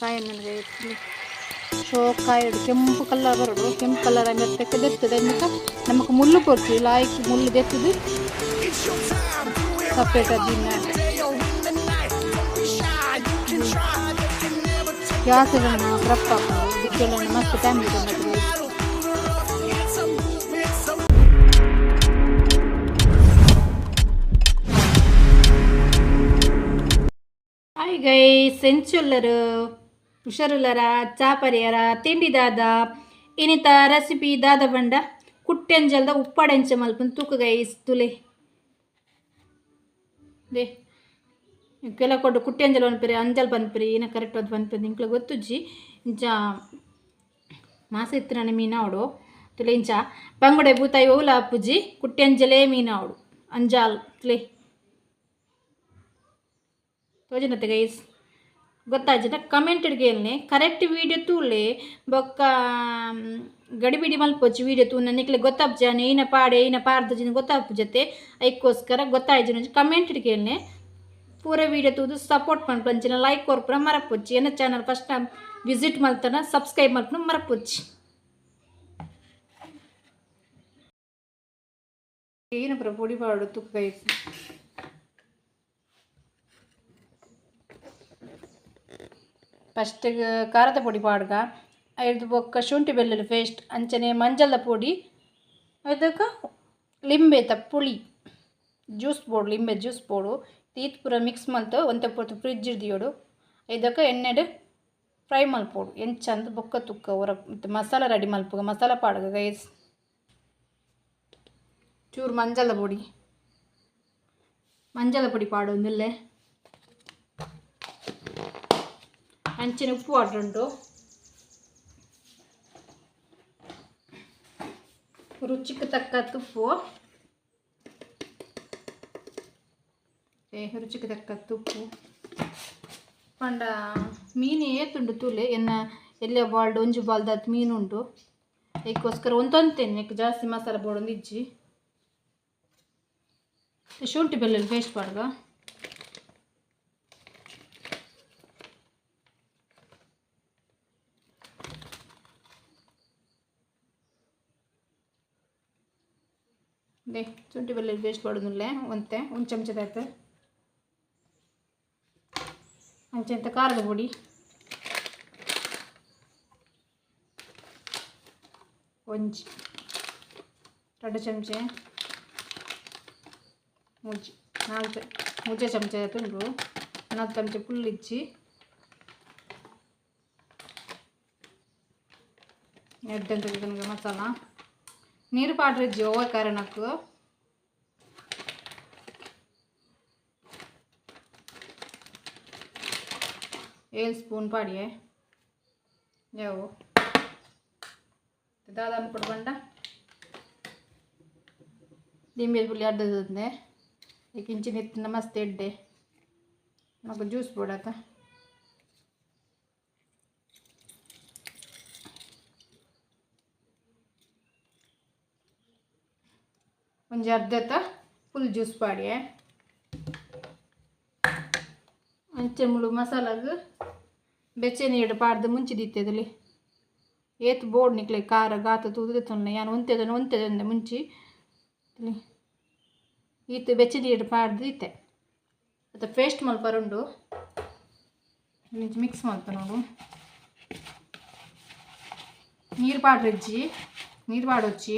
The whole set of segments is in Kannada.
ಕಾಯಿ ನನಗೆ ಶೋಕಾಯಿಡು ಕೆಂಪು ಕಲರ್ ಬರೋಡು ಕೆಂಪು ಕಲರ್ ಮೆತ್ತಕ್ಕೆ ದೆತ್ತದೆ ಅದಕ್ಕೆ ನಮಗೆ ಮುಳ್ಳು ಕೊಡ್ತೀವಿ ಲಾಯ್ಕ್ ಮುಳ್ಳು ದೆತ್ತದು ಸಪ್ರೇಟ್ ಅದಿನ ಗ್ಯಾಸ್ ರಪ್ಪ ಇದಕ್ಕೆಲ್ಲ ಮಸ್ತ್ ಟೈಮ್ ಇದೆ ಗೈ ಸೆಂಚುಲ್ಲರು, ಹುಷಾರುಲ್ಲರ, ಚಾಪರಿಯರ, ತಿಂಡಿ ದಾದ, ಇನಿತ ರೆಸಿಪಿ ದಾದ ಬಂಡ, ಕುಟ್ಟೆಂಜಲ್ದ ಉಪ್ಪಾಡೆಂಚ ಮಲ್ಪನ್ ತೂಕ ಗೈಸ್ ತುಲೆ. ದೇ, ಕೆಲ ಕೊಟ್ಟು ಕುಟ್ಟೆಂಜಲ್ ಅನ್ಪಿರಿ ಅಂಜಲ್ ಬಂದ್ಪಿರಿ ಏನ ಕರೆಕ್ಟ್ ಅದು ಬಂದ್ಪಿರಿ ಇಂಕ್ಲ ಗೊತ್ತುಜ್ಜಿ. ಇಂಚ ಮಾಸ ಇತ್ತಿನ ಮೀನಾವಡು, ತುಲೆ ಇಂಚ ಬಂಗುಡೆ ಬೂತಾಯಿ ಓಲ ಅಪ್ಪುಜಿ ಕುಟ್ಟೆಂಜಲೇ ಮೀನಾವಡು, ಅಂಜಾಲ್ ತುಲೆ. ತೋಜನತೆ ಗೈಸ್ ಗೊತ್ತಾಯ್ತದ? ಕಮೆಂಟ್ ಇಡ್ಗೇಲ್ನೆ ಕರೆಕ್ಟ್ ವೀಡಿಯೋ ತೂಲೆ, ಬೊಕ್ಕ ಗಡಿಬಿಡಿ ಮಲ್ಪೊಚ್ಚಿ ವೀಡಿಯೋ ತೂ ನನಗೆ ಗೊತ್ತಾಪ್ಜಾನೆ ಏನ ಪಾಡೆ ಏನ ಪಾರ್ದ ಜನ ಗೊತ್ತಾಪು ಜೊತೆ ಐಕ್ಕೋಸ್ಕರ ಗೊತ್ತಾಯ್ತು ಕಮೆಂಟ್ ಇಡ್ಗೇಲ್ನೆ ಪೂರ ವೀಡಿಯೋ ತೂದು ಸಪೋರ್ಟ್ ಮಲ್ಪಂಚಿನ ಲೈಕ್ ಕೊರ್ಪುರ ಮರಪೊಚ್ಚಿ ಏನ ಚಾನಲ್ ಫಸ್ಟ್ ಟೈಮ್ ವಿಸಿಟ್ ಮಲ್ತನ ಸಬ್ಸ್ಕ್ರೈಬ್ ಮಾಡ್ಕೊಂಡು ಮರಪೊಚ್ಚಿ ಏನಪ್ಪ ಪುಡಿ ಪಾಡು ತುಕ್ಕ ಗೈಸ್ ಫಸ್ಟಿಗೆ ಖಾರದ ಪೊಡಿ ಪಾಡ್ಗ, ಐದು ಬೊಕ್ಕ ಶುಂಠಿ ಬೆಳ್ಳುಳ್ಳಿ ಪೇಸ್ಟ್ ಅಂಚನೆ ಮಂಜಲ್ದ ಪೊಡಿ ಅದಕ್ಕೆ ಲಿಂಬೆತ ಪುಳಿ ಜ್ಯೂಸ್ ಬೋಡು ಲಿಂಬೆ ಜ್ಯೂಸ್ ಬೋಡು ತೀತ್ ಪೂರ ಮಿಕ್ಸ್ ಮಲ್ತು ಒಂತ ಪೊತ್ತು ಫ್ರಿಜ್ ಇಡ್ದಿಯೋಡು ಇದಕ್ಕೆ ಎಣ್ಣೆಡು ಫ್ರೈ ಮಲ್ಪೋಡು ಎಂಚ ಚಂದ ಬೊಕ್ಕ ತುಕ್ಕ ಹೊರ ಮಸಾಲ ರೆಡಿ ಮಲ್ಪುಗ ಮಸಾಲ ಪಾಡ್ಗ ಗೈಸ್ ಚೂರು ಮಂಜಲ ಪುಡಿ ಮಂಜಲ ಪುಡಿ ಪಾಡು ಒಂದಿಲ್ಲೇ. ಅಂಚಿನ ಉಪ್ಪು ವಾಟರ್ ಉಂಟು ರುಚಿಗೆ ತಕ್ಕ ತುಪ್ಪು ಏ ರುಚಿಗೆ ತಕ್ಕ ತುಪ್ಪು ಪಂಡ ಮೀನು ಏತುಂಡು ತೂಲೆ ಎನ್ನ ಎಲ್ಲ ಬಾಲ್ಡ್ ಒಂಜು ಬಾಲ್ದತ್ ಮೀನು ಉಂಟು ಅದಕ್ಕೋಸ್ಕರ ಒಂದೊಂತೇನೆ ಜಾಸ್ತಿ ಮಸಾಲೆ ಬೋಡೊಂದು ಇಜ್ಜಿ ಶುಂಠಿ ಬೆಳ್ಳುಳ್ಳಿ ಪೇಸ್ಟ್ ಪಾಡ್ಗ ದೇ ಶುಂಠಿ ಬೆಳ್ಳುಳ್ಳಿ ಪೇಸ್ಟ್ ಮಾಡೋದಿಲ್ಲ ಒಂತೆ ಒಂದು ಚಮಚದ ಆಯ್ತು ಅಂಚೆಂತ ಖಾರದ ಪುಡಿ ಒಂಜಿ ಎರಡು ಚಮಚೆ ಮುಜ್ಜಿ ನಾಲ್ಕು ಮುಜ್ಜೆ ಚಮಚ ತುಂಡು ನಾಲ್ಕು ಚಮಚ ಫುಲ್ ಇಚ್ಚಿ ಎಡ್ಡೆಂತ ನನಗೆ ಮಸಾಲ ನೀರು ಪಾಡ್ರೆ ಜೋವ ಕಾರಣಕ್ಕೂ ಏಳು ಸ್ಪೂನ್ ಪಾಡಿಯೇ ಯಾವ ದಾದಾನ ಕೊಡ್ಬಂಡ ದಿಂಬೆಲ್ ಪುಲಿ ಅಡ್ಡದನ್ನೇ ಈಗ ಇಂಚಿನ ಎತ್ತಿ ನಮಸ್ತೆ ಎಡ್ಡೆ ಮಗ ಜ್ಯೂಸ್ ಬಿಡತ್ತ ಒಂಜಿ ಅರ್ಧತ ಫುಲ್ ಜ್ಯೂಸ್ ಪಾಡ್ಯೆ. ಅಂಚೆ ಮುಳು ಮಸಾಲಾಗ ಬೆಚ್ಚೆ ನೀರು ಪಾಡ್ದು ಮುಂಚಿದಿತ್ತೆ ದಿತ್ತದಲ್ಲಿ ಏತ್ ಬೋರ್ಡ್ ನಿಕ್ಲೆ ಖಾರ ಗಾತ ತೂದ ತೊನ್ನೆ, ಯಾನು ಒಂತೆದನ್ನು ಒಂತೆದಂದೆ ಮುಂಚಿ. ಈತ ಬೆಚ್ಚೆ ನೀರು ಪಾಡ್ದು ಇತ್ತೆ. ಮತ್ತು ಪೇಸ್ಟ್ ಮಲ್ಪರುಂಡು ಮಿಕ್ಸ್ ಮಲ್ಪ ನೋಡು. ನೀರು ಪಾಡ್ರಿಜ್ಜಿ, ನೀರು ಪಾಡೊಚ್ಚಿ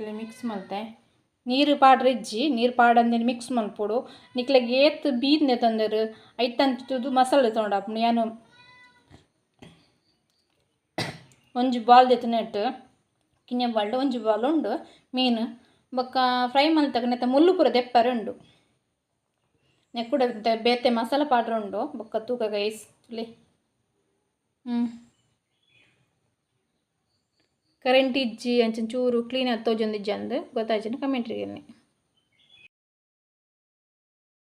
ತಲೆ ಮಿಕ್ಸ್ ಮಲ್ತೆ. ನೀರು ಪಾಡ್ರಿಜ್ಜಿ ನೀರು ಪಾಡಂದೇನು ಮಿಕ್ಸ್ ಮಲ್ಪೊಡು. ನಿಕ್ಲೆಗ್ ಏತ್ ಬೀದ್ನೆ ತಂದರು ಐತಂತದು ಮಸಾಲೆ ತೊಗೊಂಡಪ್ಪ ಏನು ಒಂಜಿ ಬಾಲ್ ದೆತ್ತನೆಟ್ ಕಿನ್ನೆ ಬಾಲ್ಡ್ ಒಂಜಿ ಬಾಲ್ ಉಂಡು, ಮೀನು. ಬೊಕ್ಕ ಫ್ರೈ ಮಲ್ತಗ ನೆತ್ತ ಮುಳ್ಳು ಪೂರ ದೆಪ್ಪರೆ ಉಂಡು. ನೆಕ್ಕುಡ ಬೇತೆ ಮಸಾಲ ಪಾಡ್ರು ಉಂಡು. ಬೊಕ್ಕ ತೂಕ ಗೈಸ್ ಇಲ್ಲಿ ಹ್ಞೂ ಕರೆಂಟ್ ಇಜ್ಜಿ ಅಂಚನ್ ಚೂರು ಕ್ಲೀನ್ ತೋಜೊಂದಿಜ್ಜಿ ಅಂದು ಗೊತ್ತಾಯ್ತು ಕಮೆಂಟ್ರಿಗೆ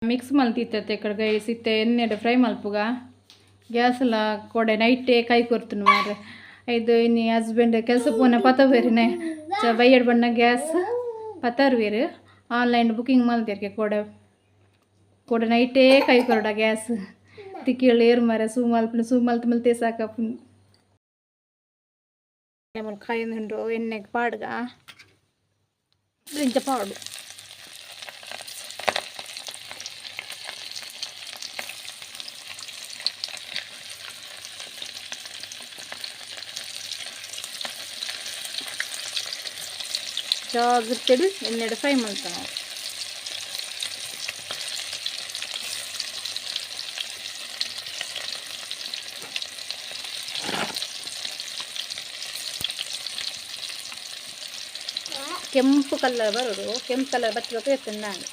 ಮಿಕ್ಸ್ ಮಲ್ತಿತ್ತೆ ಕಡೆ ಸಿತ್ತೆ ಎಣ್ಣೆಡೆ ಫ್ರೈ ಮಲ್ಪುಗ. ಗ್ಯಾಸ್ ಎಲ್ಲ ಕೊಡೆ ನೈಟೇ ಕೈ ಕೊರ್ತನು ಮಾರೆ ಇದು ಇನ್ನು ಹಸ್ಬೆಂಡ್ ಕೆಲಸ ಪೋನ ಚ ಬೈಯಡ್ ಬಣ್ಣ ಗ್ಯಾಸ್ ಪತಾರು ಬೇರೆ ಆನ್ಲೈನ್ ಬುಕಿಂಗ್ ಮಲ್ತಿರ್ಕೆ ಕೊಡೆ ಕೊಡೆ ನೈಟೇ ಕೈ ಕೊರಡ ಗ್ಯಾಸ್ ತಿಕ್ಕಿಳು ಏರು ಮರ ಸೂ ಮಲ್ಪನ, ಸೂ ಮಲ್ತು ಮಲ್ತೆ ಸಾಕಪ್ಪು మన కాయిందుండు ఎన్నెకి పాడుగా ఇంత పాడు ಜಾಗ್ರತೆಡು ಎನ್ನೆಡು ಫ್ರೈ ಕೆಂಪು ಕಲರ್ ಬರೋದು ಕೆಂಪು ಕಲರ್ ಬಚ್ಚಬೇಕು ಇರ್ತೇನೆ ನಾನು.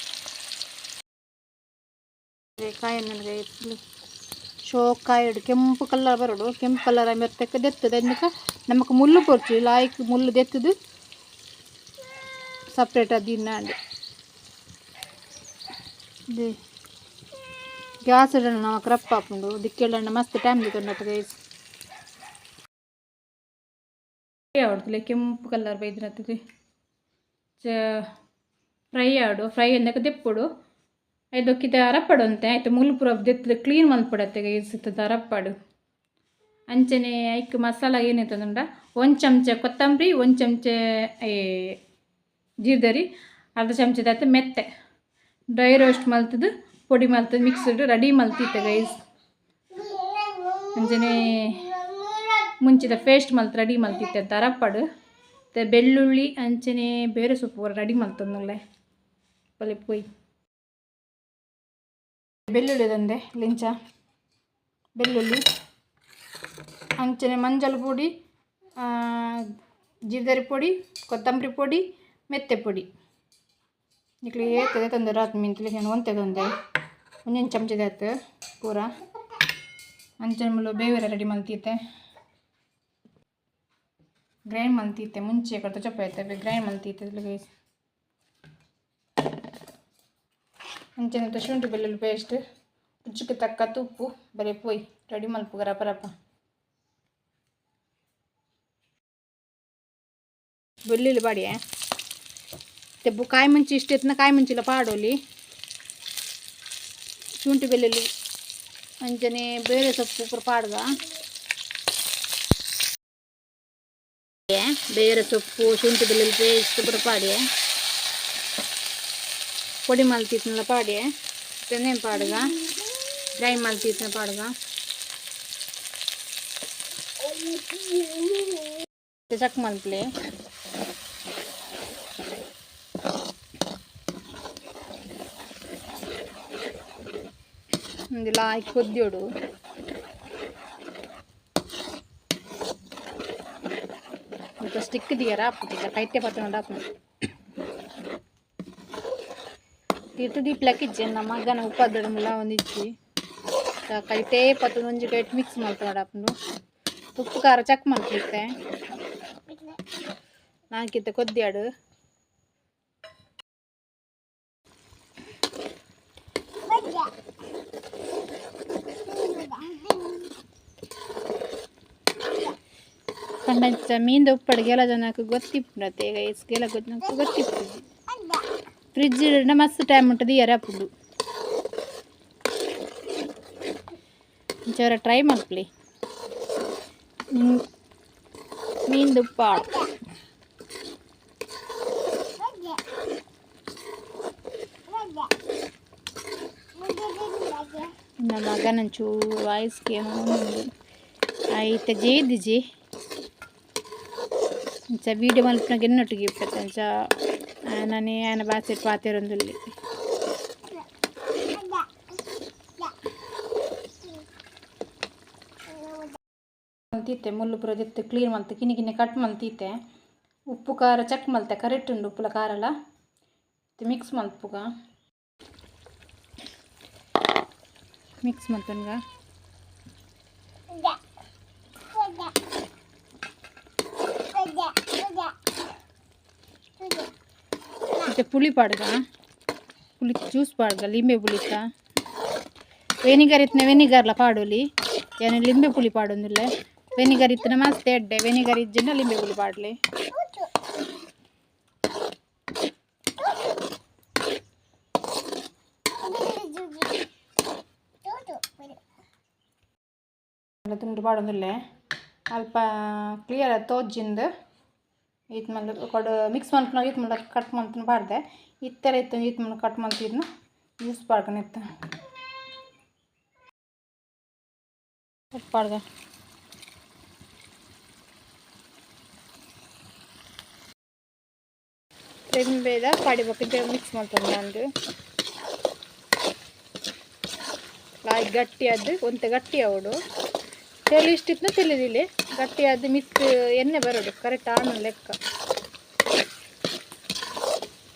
ಕಾಯಿ ನನಗೆ ಶೋಕಾಯಿಡು ಕೆಂಪು ಕಲರ್ ಬರೋಡು ಕೆಂಪು ಕಲರ್ ಮೆತ್ತಕ್ಕೆ ದೆತ್ತದ ಅದಕ್ಕೆ ನಮಗೆ ಮುಳ್ಳು ಪೊರ್ಚು ಲಾಯ್ಕ್ ಮುಳ್ಳು ದೆತ್ತದು ಸಪ್ರೇಟ್ ಅದು. ಇನ್ನಾಂಡು ಗ್ಯಾಸ್ ಇಡೋಣ ನಾವು ಕ್ರಪ್ ಹಾಕೊಂಡು ದಿಕ್ಕೆಲ್ಲ ಮಸ್ತ್ ಟೈಮ್ ದಿಕ್ಕೊಂಡತ್ತು ಗೈಸ್ ಆವಡ್ತಲೆ ಕೆಂಪು ಕಲರ್ ಬೈದ್ರತ್ತದೆ ಫ್ರೈ ಆಡು, ಫ್ರೈ ಅಂದಕ್ಕೆ ದೆಪ್ಪುಡು. ಐದಕ್ಕಿತ ಅರಪ್ಪಡು ಅಂತೆ ಆಯಿತು ಮುಲ್ಪುರ ದೆತ್ತದ ಕ್ಲೀನ್ ಮಲ್ಪಡತ್ತೆ ಇರ್ತದ ಅರಪ್ಪಡು. ಅಂಚನೆ ಐಕ್ ಮಸಾಲ ಏನಿರ್ತದಂಡ ಒಂದು ಚಮಚ ಕೊತ್ತಂಬರಿ, ಒಂದು ಚಮಚ ಜೀರ್ದರಿ, ಅರ್ಧ ಚಮಚದ ಮೆತ್ತೆ. ಡ್ರೈ ರೋಸ್ಟ್ ಮಲ್ತದು, ಪೊಡಿ ಮಿಕ್ಸ್ ಮಿಕ್ಸ್ಡ್ ರೆಡಿ ಮಲ್ತಿತ್ತೆ ಗೈಸ್ ಅಂಚನೆ ಮುಂಚಿದ ಪೇಸ್ಟ್ ಮಲ್ತ್ ರೆಡಿ ಮಲ್ತಿತ್ತೆ ಅರಪ್ಪಡು. ಮತ್ತು ಬೆಳ್ಳುಳ್ಳಿ, ಅಂಚನೆ, ಬೇರೆ ಸೊಪ್ಪು ರೆಡಿ ಮಲ್ತಂದುಲ್ಲೆ ಪೊಲೆ ಪೊಯ್ ಬೆಳ್ಳುಳ್ಳಿ ತಂದೆ, ಲಿಂಚ. ಬೆಳ್ಳುಳ್ಳಿ, ಅಂಚನೆ, ಮಂಜಲ್ ಪುಡಿ ಜೀರ್ದರಿ ಪುಡಿ, ಕೊತ್ತಂಬರಿ ಪುಡಿ, ಮೆತ್ತೆ ಪುಡಿ. ಇಕ್ಲಿ ಏತದೆ ತಂದೆ ರಾತ್ ಮಿಂತಲಿ ಏನು ಒಂತೆ ತಂದೆ. ಚಮಚದ ಆಯ್ತು, ಪೂರ. ಅಂಚನೆ ಮುಳ್ಳು ಬೇವೆರ ರೆಡಿ ಮಲ್ತಿತ್ತೆ ಗ್ರೈಂಡ್ ಮಲ್ತಿತ್ತೆ ಮುಂಚೆ ಕಡ್ತ ಚಪ್ಪ ಆಯ್ತವೆ ಗ್ರೈಂಡ್ ಮಲ್ತಿತ್ತೆ ಗೈಸ್ ಅಂಚನೆ ಶುಂಠಿ ಬೆಳ್ಳುಳ್ಳಿ ಪೇಸ್ಟ್ ರುಚಿಗೆ ತಕ್ಕ ತುಪ್ಪು ಬರೀ ಪೋಯ್ ರೆಡಿ ಮಲ್ಪುಗ ರಪ ರಪ ಬೆಳ್ಳುಳ್ಳಿ ಬಾಡಿ ತೆಬ್ಬು ಕಾಯಿ ಮುಂಚಿ ಇಷ್ಟು ಎತ್ತಿನ ಕಾಯಿ ಮುಂಚಿಲ್ಲ ಪಾಡೋಲಿ ಶುಂಠಿ ಬೆಳ್ಳುಳ್ಳಿ ಅಂಚನೆ ಬೇರೆ ಸೊಪ್ಪು ಪೂರ ಬೇರೆ ಸೊಪ್ಪು ಶುಂಠಿ ಬೆಳ್ಳುಳ್ಳಿ ಪೇಸ್ಟ್ ಪೂರ ಪಾಡಿ పొడి మళ్ళీ తీసిన పాడి తెన్నేం పాడుగా డ్రై మళ్ళీ తీసిన పాడుగా చక్క మల్పలే ఇందులో కొద్దియోడు ఇంకా స్టిక్ దిగరా అప్పుడు ఇట్లా టైటే పట్టుకుండా అప్పుడు ಇಟ್ಟು ದೀಪ್ಲಕ್ಕೆ ಇಜ್ಜಿ ನಮ್ಮ ಮಗನ ಉಪ್ಪದ ಮುಲ್ಲ ಒಂದಿಜ್ಜಿ ಕೈಟೇ ಪತ್ತು ಒಂಜಿ ಕೈಟ್ ಮಿಕ್ಸ್ ಮಾಡ್ತಾಡ ಅಪ್ಪನು ಉಪ್ಪು ಖಾರ ಚೆಕ್ ಮಾಡ್ಲಿಕ್ಕೆ ನಾಲ್ಕಿತ್ತ ಕೊದ್ದಿಯಾಡು ಪಂಡ ಮೀನ್ದ ಉಪ್ಪಡು ಗೆಲದ ನಾಲ್ಕು ಗೊತ್ತಿಪ್ಪುನತ್ತೆ ಈಗ ಎಸ್ ಗೆಲ ಗೊತ್ತ ನಾಲ್ಕು ಗೊತ್ತಿಪ್ಪು ಫ್ರಿಡ್ಜ್ ಇಡ ಮಸ್ತ್ ಟೈಮ್ ಉಂಟು, ದಿಯರ ಪುಡು ಜೋರ ಟ್ರೈ ಮಾಡ್ಲಿ ಮೀನ್ದ ಉಪ್ಪಾಡು ನಮ್ಮ ಮಗನಂಚೂರು ವಾಯ್ಸ್ಗೆ ಐತೆ ಜೇದಿಜಿ ಇಂಚ ಬೀಡಿ ಮಲ್ಪನಾಗ ಎನ್ನೊಟ್ಟಿಗೆ ಇಪ್ಪತ್ತು ಇಂಚ ಆಯನನೇ ಆಯನ ಬಾಸೆ ಪಾತೆರೊಂದುಲ್ಲಿ ಮಲ್ತಿತ್ತೆ ಮುಳ್ಳು ಪುರ ಜೊತೆ ಕ್ಲೀನ್ ಮಲ್ತು ಕಿನಿ ಕಿನಿ ಕಟ್ ಮಲ್ತಿತ್ತೆ ಉಪ್ಪು ಖಾರ ಚೆಕ್ ಮಲ್ತೆ ಕರೆಕ್ಟ್ ಉಂಡು ಉಪ್ಪುಲ ಖಾರಲ್ಲ ಮಿಕ್ಸ್ ಮಲ್ಪುಗ ಮಿಕ್ಸ್ ಮಲ್ತನ್ಗ ಪುಳಿ ಪಾಡ್ಗ ಪುಳಿ ಜ್ಯೂಸ್ ಪಾಡ್ಗ ಲಿಂಬೆ ಪುಳಿತ ವೆನಿಗರ್ ಇತ್ತನ ವೆನಿಗರ್ಲ ಪಾಡೋಲಿ ಏನು ಲಿಂಬೆ ಪುಳಿ ಪಾಡೊಂದಿಲ್ಲ ವೆನಿಗರ್ ಇತ್ತನ ಮಸ್ತ್ ಎಡ್ಡೆ ವೆನಿಗರ್ ಇಜ್ಜಿನ ಲಿಂಬೆ ಪುಳಿ ಪಾಡ್ಲಿ ತುಂಡು ಪಾಡೊಂದಿಲ್ಲ ಅಲ್ಪ ಕ್ಲಿಯರ್ ತೋಜಿಂದು ಇದು ಮಲ್ಲ ಕೊಡು ಮಿಕ್ಸ್ ಮಾಡ್ಕೊಂಡು ಇದು ಮಲ್ಲ ಕಟ್ ಮಾಡ್ತಾನೆ, ಬಾರ್ದೆ. ಥರ ಇತ್ತು ಇದು ಮಲ್ಲ ಕಟ್ ಮಾಡ್ತಿದ್ನ ಯೂಸ್ ಮಾಡ್ಕೊಂಡಿತ್ತು ಕಟ್ ಪಾಡ್ಗ ಬೇದ ಪಾಡಿಬೇಕಿದ್ದೆ ಮಿಕ್ಸ್ ಮಾಡ್ತಾನೆ ನಾನು ಲಾಯ್ ಗಟ್ಟಿ ಅದು ಒಂದು ಗಟ್ಟಿ ಅವಡು. ತೆಲು ಇಷ್ಟಿತ್ತು ತಿಳಿದಿಲ್ಲ ಗಟ್ಟಿ ಅದು ಮಿಕ್ಸ್ ಎಣ್ಣೆ ಬರೋದು ಕರೆಕ್ಟ್ ಆನ ಲೆಕ್ಕ.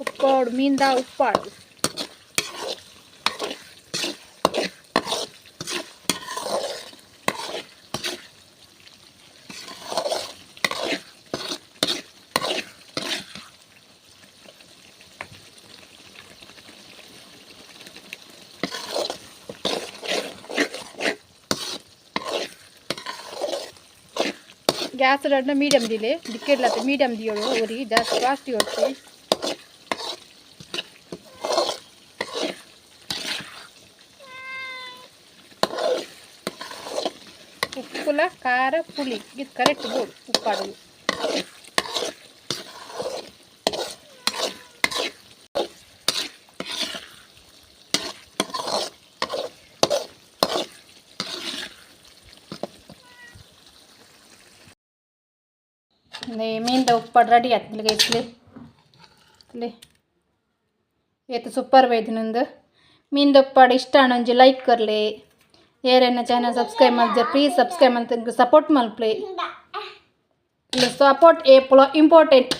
ಉಪ್ಪಾಡು ಮೀನ್ದ ಉಪ್ಪಾಡು. ಗ್ಯಾಸ್ ರಡ್ನ ಮೀಡಿಯಮ್ ದಿಲೆ ದಿಕ್ಕೆಡ್ಲತ್ತ ಮೀಡಿಯಮ್ ದಿಯೋಳು ಒರಿ ಜಾಸ್ತಿ ಜಾಸ್ತಿ ಹೊಡ್ತಿ ಉಪ್ಪುಲ ಖಾರ ಪುಳಿ ಇದು ಕರೆಕ್ಟ್ ಬೋಡು ಉಪ್ಪಾಡೋದು ಮೀನ್ದ ಉಪ್ಪಾಡು ರೆಡಿ ಆಯ್ತು ಇಟ್ಲಿ ಇಟ್ಲಿ ಏತು ಸೂಪರ್ ಬೈದು ನಂದು ಮೀನ್ದ ಉಪ್ಪಾಡು ಇಷ್ಟ ಒಂಜಿ ಲೈಕ್ ಕೊರ್ಲಿ ಏರೆನ್ನ ಚಾನಲ್ ಸಬ್ಸ್ಕ್ರೈಬ್ ಮಾಡಿದ್ರೆ ಪ್ಲೀಸ್ ಸಬ್ಸ್ಕ್ರೈಬ್ ಅಂತ ಸಪೋರ್ಟ್ ಮಲ್ಪ್ಲಿ ಸಪೋರ್ಟ್ ಏಪುಳ ಇಂಪಾರ್ಟೆಂಟ್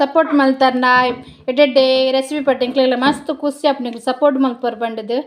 ಸಪೋರ್ಟ್ ಮಲ್ತಾರ ನಾ ಎಡೆಡ್ಡೆ ರೆಸಿಪಿ ಪಟ್ಟಿಂಕ್ಲೆಲ್ಲ ಮಸ್ತ್ ಖುಷಿ ಆಪ್ನಿಕ್ಲು ಸಪೋರ್ಟ್ ಮಲ್ಪರ್ ಬಂಡದು